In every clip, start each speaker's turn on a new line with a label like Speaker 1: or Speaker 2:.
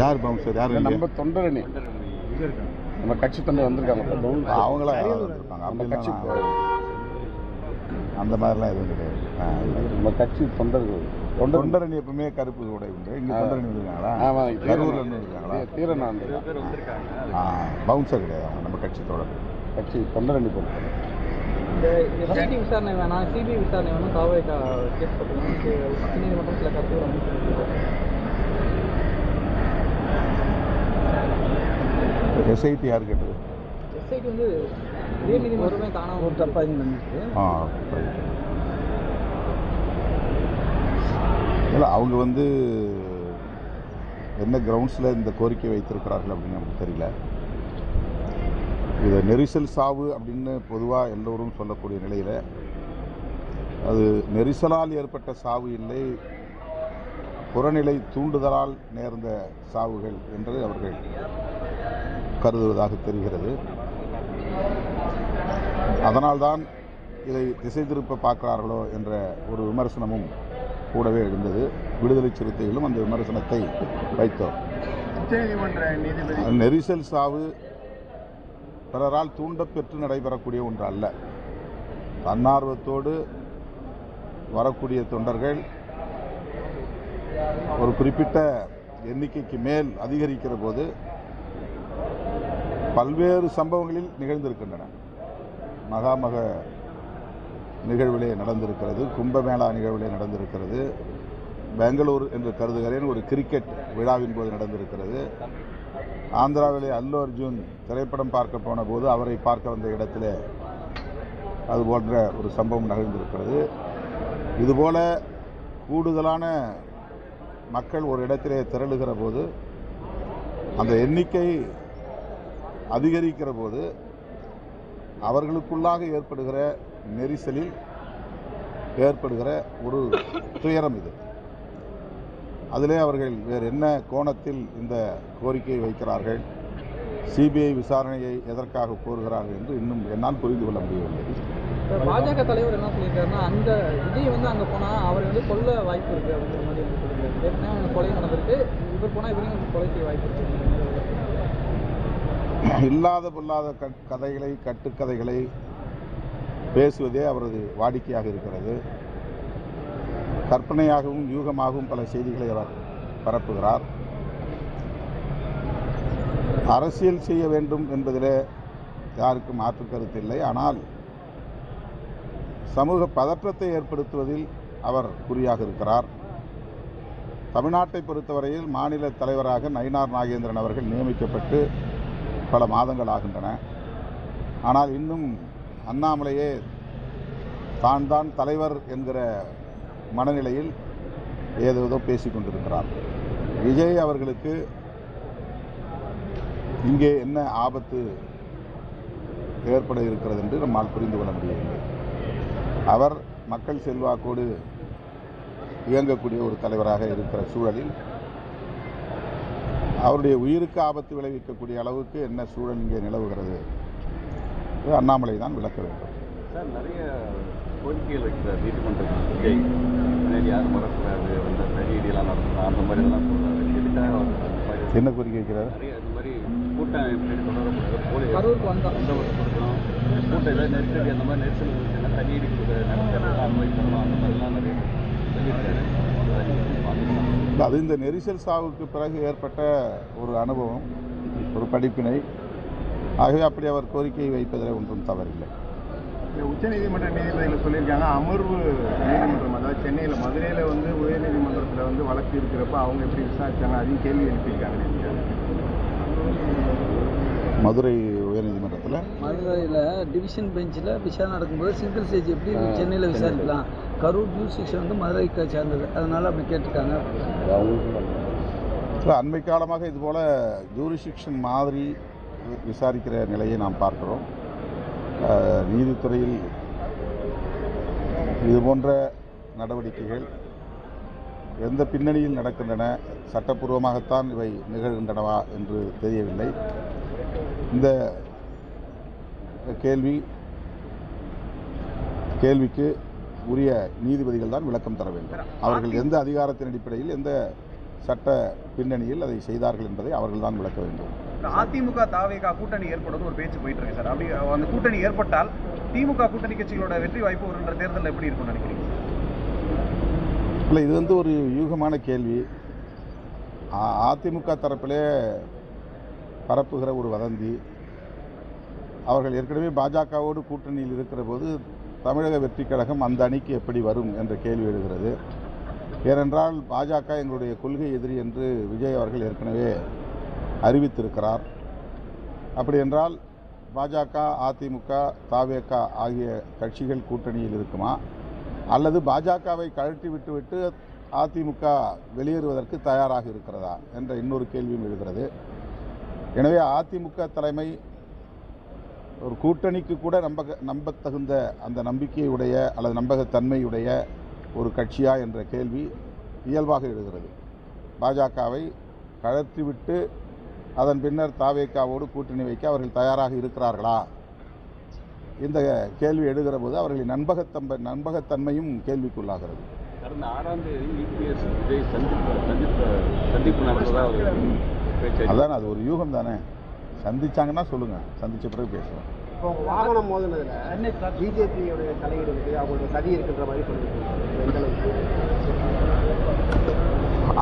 Speaker 1: யார் பவுன்சர் யார்?
Speaker 2: நம்ம தொண்டரணி. நம்ம கட்சி தொண்டர் வந்திருக்காங்க.
Speaker 1: அவங்களா இருப்பாங்க
Speaker 2: நம்ம கட்சி
Speaker 1: அந்த மாதிரிலாம் எதுவும் கிடையாது.
Speaker 2: நம்ம கட்சி தொண்டர்கள். தொண்டர்
Speaker 1: தொண்டரணி எப்பவுமே கருப்பு உடை உண்டு. இங்க தொண்டரணி இருக்காங்களா
Speaker 2: ஆமா
Speaker 1: கரூர்ல இருந்து இருக்காங்களா
Speaker 2: தீரனா
Speaker 1: ஆ பவுன்சர் கிடையாது அவங்க. நம்ம கட்சி தோழர்
Speaker 2: கட்சி தொண்டரணி பொறுத்தவரை
Speaker 3: இந்த எஸ்ஐடி விசாரணை வேணாம். சிபிஐ விசாரணை வேணும். காவல் கேஸ் போட்டுருக்காங்க உச்சநீதிமன்றம் சில கருத்துக்கள்
Speaker 1: எஸ்ஐடி யார் கேட்டது?
Speaker 3: எஸ்ஐடி வந்து ஒரு
Speaker 1: ஆ இல்லை அவங்க வந்து என்ன கிரவுண்ட்ஸில் இந்த கோரிக்கை வைத்திருக்கிறார்கள் அப்படின்னு நமக்கு தெரியல. இது நெரிசல் சாவு அப்படின்னு பொதுவாக எல்லோரும் சொல்லக்கூடிய நிலையில் அது நெரிசலால் ஏற்பட்ட சாவு இல்லை புறநிலை தூண்டுதலால் நேர்ந்த சாவுகள் என்று அவர்கள் கருதுவதாக தெரிகிறது. அதனால்தான் இதை திசை திருப்ப பார்க்கிறார்களோ என்ற ஒரு விமர்சனமும் கூடவே எழுந்தது விடுதலை சிறுத்தைகளும் அந்த விமர்சனத்தை வைத்தோம். நெரிசல் சாவு பிறரால் தூண்டப்பெற்று நடைபெறக்கூடிய ஒன்று அல்ல தன்னார்வத்தோடு வரக்கூடிய தொண்டர்கள் ஒரு குறிப்பிட்ட எண்ணிக்கைக்கு மேல் அதிகரிக்கிற போது பல்வேறு சம்பவங்களில் நிகழ்ந்திருக்கின்றன. மகாமக நிகழ்விலே நடந்திருக்கிறது கும்பமேளா நிகழ்விலே நடந்திருக்கிறது பெங்களூர் என்று கருதுகிறேன் ஒரு கிரிக்கெட் விழாவின் போது நடந்திருக்கிறது. ஆந்திராவிலே அல்லு அர்ஜுன் திரைப்படம் பார்க்க போன போது அவரை பார்க்க வந்த இடத்திலே அது போன்ற ஒரு சம்பவம் நிகழ்ந்திருக்கிறது. இதுபோல கூடுதலான மக்கள் ஒரு இடத்திலே திரளுகிற போது அந்த எண்ணிக்கை அதிகரிக்கிற போது அவர்களுக்குள்ளாக ஏற்படுகிற நெரிசலில் ஏற்படுகிற ஒரு துயரம் இது. அதிலே அவர்கள் வேறு என்ன கோணத்தில் இந்த கோரிக்கையை வைக்கிறார்கள்? சிபிஐ விசாரணையை எதற்காக கோருகிறார்கள் என்று இன்னும் என்னால் புரிந்து கொள்ள முடியவில்லை.
Speaker 3: பாஜக தலைவர் என்ன சொல்லியிருக்காருன்னா அந்த விஜய் வந்து அங்கே போனால் அவரை வந்து கொல்ல வாய்ப்பு இருக்கு அப்படிங்கிற மாதிரி ஏற்கனவே கொலை நடந்திருக்கு. இவர் போனால் இவரையும் கொலை செய்ய வாய்ப்பு இருக்கு
Speaker 1: இல்லாத பொல்லாத கதைகளை கட்டுக்கதைகளை பேசுவதே அவரது வாடிக்கையாக இருக்கிறது. கற்பனையாகவும் யூகமாகவும் பல செய்திகளை அவர் பரப்புகிறார். அரசியல் செய்ய வேண்டும் என்பதிலே யாருக்கும் மாற்று கருத்து இல்லை. ஆனால் சமூக பதற்றத்தை ஏற்படுத்துவதில் அவர் குறியாக இருக்கிறார். தமிழ்நாட்டை பொறுத்தவரையில் மாநில தலைவராக நயினார் நாகேந்திரன் அவர்கள் நியமிக்கப்பட்டு பல மாதங்கள் ஆகின்றன. ஆனால் இன்னும் அண்ணாமலையே தான் தான் தலைவர் என்கிற மனநிலையில் ஏதேதோ பேசிக் கொண்டிருக்கிறார். விஜய் அவர்களுக்கு இங்கே என்ன ஆபத்து ஏற்பட இருக்கிறது என்று நம்மால் புரிந்து கொள்ள முடியவில்லை. அவர் மக்கள் செல்வாக்கோடு இயங்கக்கூடிய ஒரு தலைவராக இருக்கிற சூழலில் அவருடைய உயிருக்கு ஆபத்து விளைவிக்கக்கூடிய அளவுக்கு என்ன சூழல் இங்கே நிலவுகிறது? அண்ணாமலை தான் விளக்க வேண்டும்.
Speaker 4: சார் நிறைய கோரிக்கைகள் வைக்கிறார் நீதிமன்றத்தில் யாரும் வரக்கூடாது அந்த தடியடியெல்லாம் நடத்தலாம் அந்த மாதிரி எல்லாம் சொல்றாரு. எதுக்காக அவர் அந்த மாதிரி
Speaker 1: என்ன கோரிக்கை வைக்கிறார்?
Speaker 4: நிறைய இந்த மாதிரி கூட்டம் எப்படி கூட்டம் ஏதாவது நெருக்கடி அந்த மாதிரி நெரிசல் தடியடி கொடுக்க நடத்துறது அனுமதிக்கணும் அந்த மாதிரிலாம் நிறைய சொல்லியிருக்காரு அதை நீங்க பார்த்துக்கலாம்.
Speaker 1: இல்ல, அது இந்த நெரிசல் சாவுக்கு பிறகு ஏற்பட்ட ஒரு அனுபவம் ஒரு படிப்பினை ஆகவே அப்படி அவர் கோரிக்கை வைப்பதில் ஒன்றும் தவறில்லை
Speaker 2: உச்சநீதிமன்ற நீதிபதிகள் சொல்லியிருக்காங்க அமர்வு நீதிமன்றம் அதாவது சென்னையில் மதுரையில் வந்து உயர்நீதிமன்றத்தில் வந்து வழக்கு இருக்கிறப்ப அவங்க எப்படி விசாரிச்சாங்க அதையும் கேள்வி எழுப்பியிருக்காங்க.
Speaker 1: மதுரை உயர்நீதிமன்றத்தில்
Speaker 5: மதுரையில் டிவிஷன் பெஞ்சில் விசாரணை நடக்கும்போது சிங்கிள் ஸ்டேஜ் எப்படி சென்னையில் விசாரிக்கலாம். கரூர் ஜூசிக்ஷன் வந்து மதுரைக்கு சேர்ந்தது. அதனால அப்படி கேட்டிருக்காங்க.
Speaker 1: இல்ல, அண்மை காலமாக இதுபோல ஜூரிசிக்ஷன் மாதிரி விசாரிக்கிற நிலையை நாம் பார்க்கிறோம். நீதித்துறையில் இது போன்ற நடவடிக்கைகள் எந்த பின்னணியில் நடக்கின்றன? சட்டப்பூர்வமாகத்தான் இவை நிகழ்கின்றனவா என்று தெரியவில்லை. இந்த கேள்வி கேள்விக்கு உரிய நீதிபதிகள் தான் விளக்கம் தர வேண்டும். அவர்கள் எந்த அதிகாரத்தின் அடிப்படையில் எந்த சட்ட பின்னணியில் அதை செய்தார்கள் என்பதை அவர்கள்தான் விளக்க வேண்டும்.
Speaker 6: அதிமுக தாவேகா கூட்டணி ஏற்படுவது ஒரு பேச்சு போயிட்டு இருக்கு சார். அப்படி அந்த கூட்டணி ஏற்பட்டால் திமுக கூட்டணி கட்சிகளோட வெற்றி வாய்ப்பு வருகின்ற தேர்தலில் எப்படி இருக்கும்னு நினைக்கிறீங்க?
Speaker 1: இல்லை இது வந்து ஒரு யூகமான கேள்வி. அதிமுக தரப்பிலே பரப்புகிற ஒரு வதந்தி அவர்கள் ஏற்கனவே பாஜகவோடு கூட்டணியில் இருக்கிற போது தமிழக வெற்றி கழகம் அந்த அணிக்கு எப்படி வரும் என்ற கேள்வி எழுகிறது. ஏனென்றால் பாஜக எங்களுடைய கொள்கை எதிரி என்று விஜய் அவர்கள் ஏற்கனவே அறிவித்திருக்கிறார். அப்படி என்றால் பாஜக அதிமுக தாவேக ஆகிய கட்சிகள் கூட்டணியில் இருக்குமா? அல்லது பாஜகவை கழற்றி விட்டுவிட்டு அதிமுக வெளியேறுவதற்கு தயாராக இருக்கிறதா? என்ற இன்னொரு கேள்வியும் எழுகிறது. எனவே அதிமுக தலைமை ஒரு கூட்டணிக்கு கூட நம்ப நம்பத்தகுந்த அந்த நம்பிக்கையுடைய அல்லது நம்பகத்தன்மையுடைய ஒரு கட்சியா என்ற கேள்வி இயல்பாக எழுகிறது. பாஜகவை கழற்றிவிட்டு அதன் பின்னர் தாவேக்காவோடு கூட்டணி வைக்க அவர்கள் தயாராக இருக்கிறார்களா? இந்த கேள்வி எழுகிற போது அவர்களின் நம்பகத்தம்ப நம்பகத்தன்மையும் கேள்விக்குள்ளாகிறது.
Speaker 4: கடந்த ஆறாம் தேதி இபிஎஸ் விஜய் சந்திப்பு சந்திப்பு சந்திப்பு
Speaker 1: அதான் அது ஒரு யூகம் தானே சந்திச்சாங்கன்னா சொல்லுங்க. சந்திச்ச பிறகு பேசுவோம்.
Speaker 7: இப்போ வாகனம் மோதினதுல பிஜேபியோட தலையீடு இருக்கு. அவங்களுடைய சதி இருக்குன்ற மாதிரி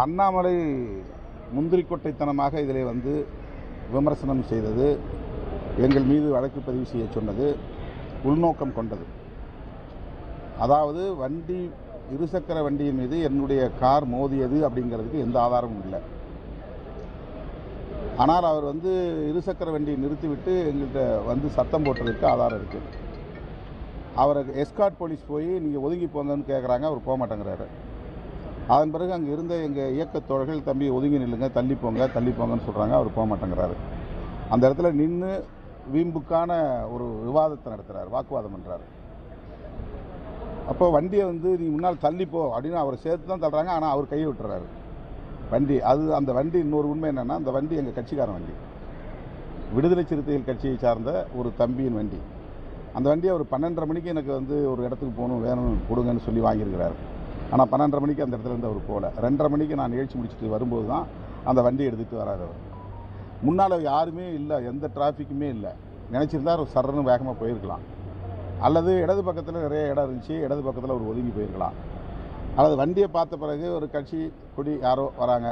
Speaker 1: அண்ணாமலை முந்திரிக்கொட்டைத்தனமாக இதிலே வந்து விமர்சனம் செய்தது எங்கள் மீது வழக்கு பதிவு செய்ய சொன்னது உள்நோக்கம் கொண்டது. அதாவது வண்டி இருசக்கர வண்டியின் மீது என்னுடைய கார் மோதியது அப்படிங்கிறதுக்கு எந்த ஆதாரமும் இல்லை. ஆனால் அவர் வந்து இருசக்கர வண்டியை நிறுத்திவிட்டு எங்கள்கிட்ட வந்து சத்தம் போட்டதுக்கு ஆதாரம் இருக்குது அவரை எஸ்கார்ட் போலீஸ் போய் நீங்கள் ஒதுங்கி போங்கன்னு கேட்குறாங்க அவர் போக மாட்டேங்கிறாரு அதன் பிறகு அங்கே இருந்த எங்கள் இயக்கத் தோழர்கள் தம்பி ஒதுங்கி நில்லுங்க தள்ளி போங்க தள்ளி போங்கன்னு சொல்கிறாங்க அவர் போக மாட்டேங்கிறாரு அந்த இடத்துல நின்று வீம்புக்கான ஒரு விவாதத்தை நடத்துகிறார் வாக்குவாதம் பண்ணுறாரு அப்போ வண்டியை வந்து நீ முன்னால் தள்ளிப்போ அப்படின்னு அவரை சேர்த்து தான் தள்ளுறாங்க ஆனால் அவர் கையை விட்டுறாரு. வண்டி அது அந்த வண்டி இன்னொரு உண்மை என்னென்னா அந்த வண்டி எங்கள் கட்சிக்காரன் வண்டி. விடுதலை சிறுத்தைகள் கட்சியை சார்ந்த ஒரு தம்பியின் வண்டி. அந்த வண்டியை அவர் பன்னெண்டரை மணிக்கு எனக்கு வந்து ஒரு இடத்துக்கு போகணும் வேணும் கொடுங்கன்னு சொல்லி வாங்கியிருக்கிறாரு. ஆனால் பன்னெண்டரை மணிக்கு அந்த இடத்துலேருந்து அவர் போகல. ரெண்டரை மணிக்கு நான் நிகழ்ச்சி முடிச்சுட்டு வரும்போது தான் அந்த வண்டியை எடுத்துகிட்டு வராரு அவர். முன்னால் யாருமே இல்லை எந்த டிராஃபிக்குமே இல்லை. நினச்சிருந்தா ஒரு சரன்னு வேகமாக போயிருக்கலாம். அல்லது இடது பக்கத்தில் நிறைய இடம் இருந்துச்சு இடது பக்கத்தில் ஒரு ஒதுங்கி போயிருக்கலாம். அல்லது வண்டியை பார்த்த பிறகு ஒரு கட்சி கொடி யாரோ வராங்க.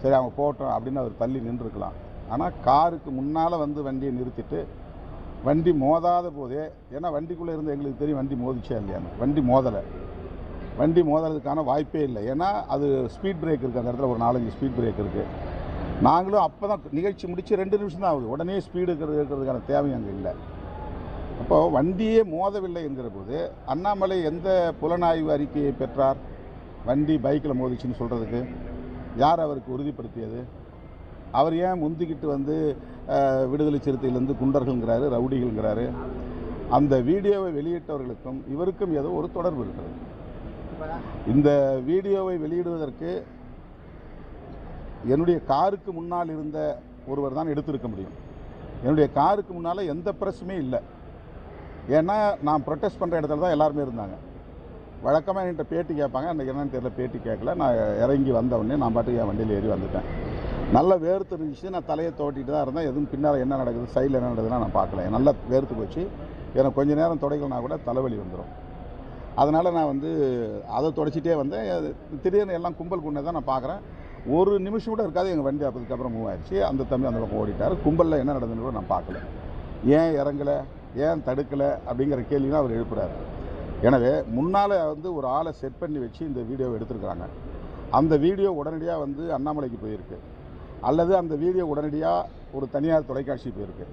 Speaker 1: சரி அவங்க போட்டோம் அப்படின்னு அவர் தள்ளி நின்றுருக்கலாம். ஆனால் காருக்கு முன்னால் வந்து வண்டியை நிறுத்திட்டு வண்டி மோதாத போதே ஏன்னா வண்டிக்குள்ளே இருந்து எங்களுக்கு தெரியும் வண்டி மோதிச்சா இல்லையான்னு வண்டி மோதலை. வண்டி மோதுறதுக்கான வாய்ப்பே இல்லை. ஏன்னா அது ஸ்பீட் பிரேக் இருக்குது அந்த இடத்துல ஒரு நாலஞ்சு ஸ்பீட் பிரேக் இருக்குது நாங்களும் அப்போ தான் நிகழ்ச்சி முடித்து ரெண்டு நிமிஷம் தான் ஆகுது. உடனே ஸ்பீடு இருக்கிறது இருக்கிறதுக்கான தேவையும் அங்கே இல்லை. அப்போ வண்டியே மோதவில்லை என்கிற போது அண்ணாமலை எந்த புலனாய்வு அறிக்கையை பெற்றார்? வண்டி பைக்கில் மோதிச்சுன்னு சொல்கிறதுக்கு யார் அவருக்கு உறுதிப்படுத்தியது? அவர் ஏன் முந்திக்கிட்டு வந்து விடுதலை சிறுத்தையிலேருந்து குண்டர்கள்ங்கிறாரு ரவுடிகள்ங்கிறாரு? அந்த வீடியோவை வெளியிட்டவர்களுக்கும் இவருக்கும் ஏதோ ஒரு தொடர்பு இருக்கிறது. இந்த வீடியோவை வெளியிடுவதற்கு என்னுடைய காருக்கு முன்னால் இருந்த ஒருவர் தான் எடுத்திருக்க முடியும். என்னுடைய காருக்கு முன்னால் எந்த பிரஸுமே இல்லை. ஏன்னா நான் ப்ரொட்டஸ்ட் பண்ணுற இடத்துல தான் எல்லாருமே இருந்தாங்க. வழக்கமாக என்கிட்ட பேட்டி கேட்பாங்க. அன்றைக்கி என்னன்னு தெரியல பேட்டி கேட்கல. நான் இறங்கி வந்த நான் பாட்டுக்கு என் வண்டியில் ஏறி வந்துட்டேன். நல்ல வேர்த்து இருந்துச்சு. நான் தலையை தோட்டிட்டு தான் இருந்தேன். எதுவும் பின்னால் என்ன நடக்குது சைடில் என்ன நடக்குதுன்னா நான் பார்க்கல. நல்லா வேர்த்து போச்சு. எனக்கு கொஞ்ச நேரம் துடைக்கலனா கூட தலைவலி வந்துடும் அதனால் நான் வந்து அதை தொடச்சிட்டே வந்தேன். அது திடீர்னு எல்லாம் கும்பல் குண்டே தான் நான் பார்க்குறேன். ஒரு நிமிஷம் கூட இருக்காது. எங்கள் வண்டி அதுக்கப்புறம் மூவ் ஆயிடுச்சு அந்த தம்பி அந்த பக்கம் ஓடிட்டார். கும்பலில் என்ன நடந்ததுன்னு கூட நான் பார்க்கல. ஏன் இறங்கலை? ஏன் தடுக்கலை? அப்படிங்கிற கேள்வியும் அவர் எழுப்புறார். எனவே முன்னால் வந்து ஒரு ஆளை செட் பண்ணி வச்சு இந்த வீடியோவை எடுத்திருக்கிறாங்க. அந்த வீடியோ உடனடியாக வந்து அண்ணாமலைக்கு போயிருக்கு. அல்லது அந்த வீடியோ உடனடியாக ஒரு தனியார் தொலைக்காட்சி போயிருக்கு.